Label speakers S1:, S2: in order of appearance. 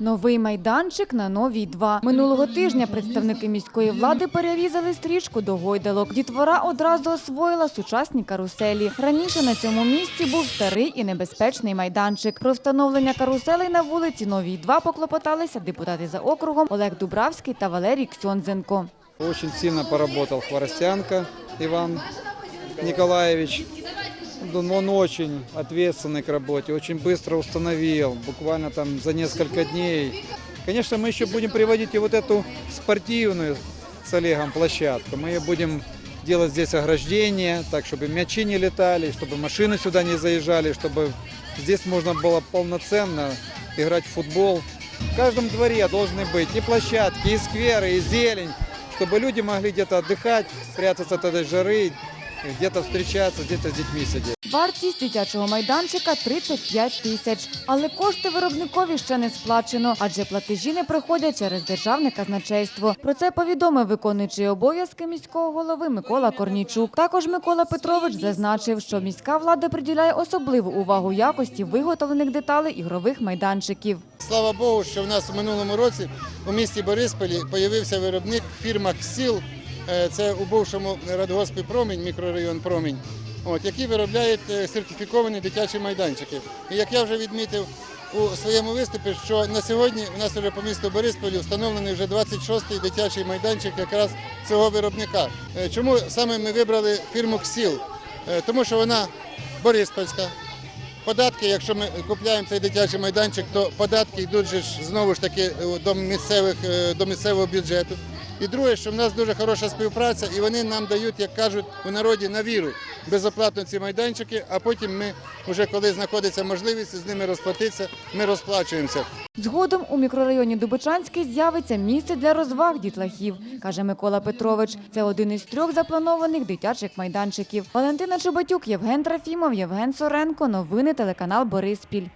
S1: Новий майданчик на новій 2. Минулого тижня представники міської влади перерізали стрічку до гойдалок. Дітвора одразу освоїла сучасні каруселі. Раніше на цьому місці був старий і небезпечний майданчик. Про встановлення каруселей на вулиці Новій 2 поклопоталися депутати за округом Олег Дубравський та Валерій Ксьонзенко.
S2: Очень сильно поработал Хворостянко Иван Николаевич. Он очень ответственный к работе, очень быстро установил, буквально там за несколько дней. Конечно, мы еще будем приводить и вот эту спортивную с Олегом площадку. Мы будем делать здесь ограждение, так, чтобы мячи не летали, чтобы машины сюда не заезжали, чтобы здесь можно было полноценно играть в футбол. В каждом дворе должны быть и площадки, и скверы, и зелень, чтобы люди могли где-то отдыхать, прятаться от этой жары, где-то встречаться, где-то с детьми сидеть.
S1: Вартість дитячого майданчика 35 тисяч. Але кошти виробникові ще не сплачено, адже платежі не приходять через державне казначейство. Про це повідомив виконуючий обов'язки міського голови Микола Корнійчук. Також Микола Петрович зазначив, що міська влада приділяє особливу увагу якості виготовлених деталей ігрових майданчиків.
S3: Слава Богу, що в нас у минулому році у місті Борисполі з'явився виробник фірма «Ксіл». Е, Це у бувшому радгоспі Промінь, мікрорайон Промінь, от, які виробляють е, сертифіковані дитячі майданчики. І як я вже відмітив у своєму виступі, що на сьогодні у нас вже по місту Борисполі встановлений вже 26-й дитячий майданчик якраз цього виробника. Е, Чому саме ми вибрали фірму «Ксіл»? Тому що вона бориспольська, Податки, якщо ми купуємо цей дитячий майданчик, то податки йдуть же знову ж таки до місцевих до місцевого бюджету. І друге, що в нас дуже хороша співпраця, і вони нам дають, як кажуть у народі, на віру безоплатно ці майданчики. А потім ми, вже коли знаходиться можливість з ними розплатитися, ми розплачуємося.
S1: Згодом у мікрорайоні Дубичанський з'явиться місце для розваг дітлахів, каже Микола Петрович. Це один із трьох запланованих дитячих майданчиків. Валентина Чубатюк, Євген Трофімов, Євген Соренко. Новини телеканал Бориспіль.